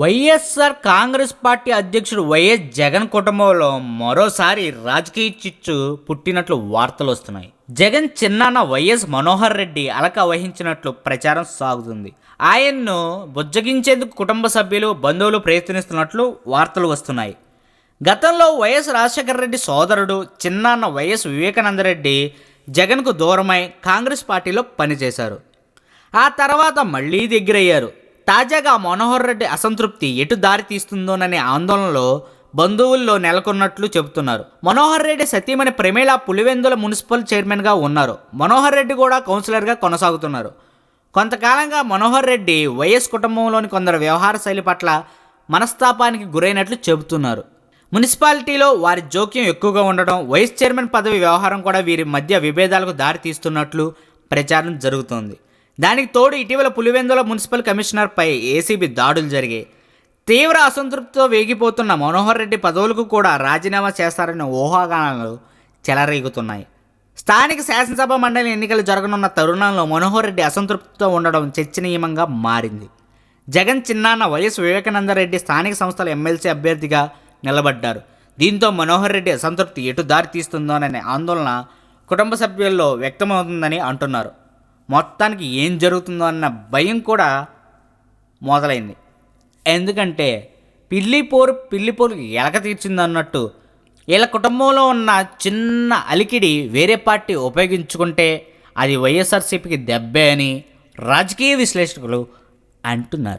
YSR Congress party అధ్యక్షుడు వైఎస్ జగన్ కుటుంబంలో మరోసారి రాజకీయ చిచ్చు పుట్టినట్లు వార్తలు వస్తున్నాయి. జగన్ చిన్నాన్న వైఎస్ మనోహర్ రెడ్డి అలక వహించినట్లు ప్రచారం సాగుతుంది. ఆయన్ను బుజ్జగించేందుకు కుటుంబ సభ్యులు బంధువులు ప్రయత్నిస్తున్నట్లు వార్తలు వస్తున్నాయి. గతంలో వైఎస్ రాజశేఖర రెడ్డి సోదరుడు చిన్నాన్న వైఎస్ వివేకానందరెడ్డి జగన్కు దూరమై కాంగ్రెస్ పార్టీలో పనిచేశారు. ఆ తర్వాత మళ్ళీ దగ్గరయ్యారు. తాజాగా మనోహర్ రెడ్డి అసంతృప్తి ఎటు దారి తీస్తుందోననే ఆందోళనలో బంధువుల్లో నెలకొన్నట్లు చెబుతున్నారు. మనోహర్ రెడ్డి సతీమణి ప్రమేళ పులివెందుల మున్సిపల్ చైర్మన్గా ఉన్నారు. మనోహర్ రెడ్డి కూడా కౌన్సిలర్గా కొనసాగుతున్నారు. కొంతకాలంగా మనోహర్ రెడ్డి వైఎస్ కుటుంబంలోని కొందరు వ్యవహార శైలి పట్ల మనస్తాపానికి గురైనట్లు చెబుతున్నారు. మున్సిపాలిటీలో వారి జోక్యం ఎక్కువగా ఉండడం వైస్ చైర్మన్ పదవి వ్యవహారం కూడా వీరి మధ్య విభేదాలకు దారితీస్తున్నట్లు ప్రచారం జరుగుతోంది. దానికి తోడు ఇటీవల పులివెందుల మున్సిపల్ కమిషనర్పై ఏసీబీ దాడులు జరిగాయి. తీవ్ర అసంతృప్తితో వేగిపోతున్న మనోహర్ రెడ్డి పదవులకు కూడా రాజీనామా చేస్తారనే ఊహాగానాలు చెలరేగుతున్నాయి. స్థానిక శాసనసభ మండలి ఎన్నికలు జరగనున్న తరుణంలో మనోహర్ రెడ్డి అసంతృప్తితో ఉండడం చర్చనీయంగా మారింది. జగన్ చిన్నాన్న వైఎస్ వివేకానందరెడ్డి స్థానిక సంస్థల ఎమ్మెల్సీ అభ్యర్థిగా నిలబడ్డారు. దీంతో మనోహర్ రెడ్డి అసంతృప్తి ఎటు దారి తీస్తుందోననే ఆందోళన కుటుంబ సభ్యుల్లో వ్యక్తమవుతుందని అంటున్నారు. మొత్తానికి ఏం జరుగుతుందో అన్న భయం కూడా మొదలైంది. ఎందుకంటే పిల్లి పోరు పిల్లి పోరుకి ఎలక తీర్చిందన్నట్టు వీళ్ళ కుటుంబంలో ఉన్న చిన్న అలికిడి వేరే పార్టీ ఉపయోగించుకుంటే అది వైఎస్ఆర్సీపీకి దెబ్బే అని రాజకీయ విశ్లేషకులు అంటున్నారు.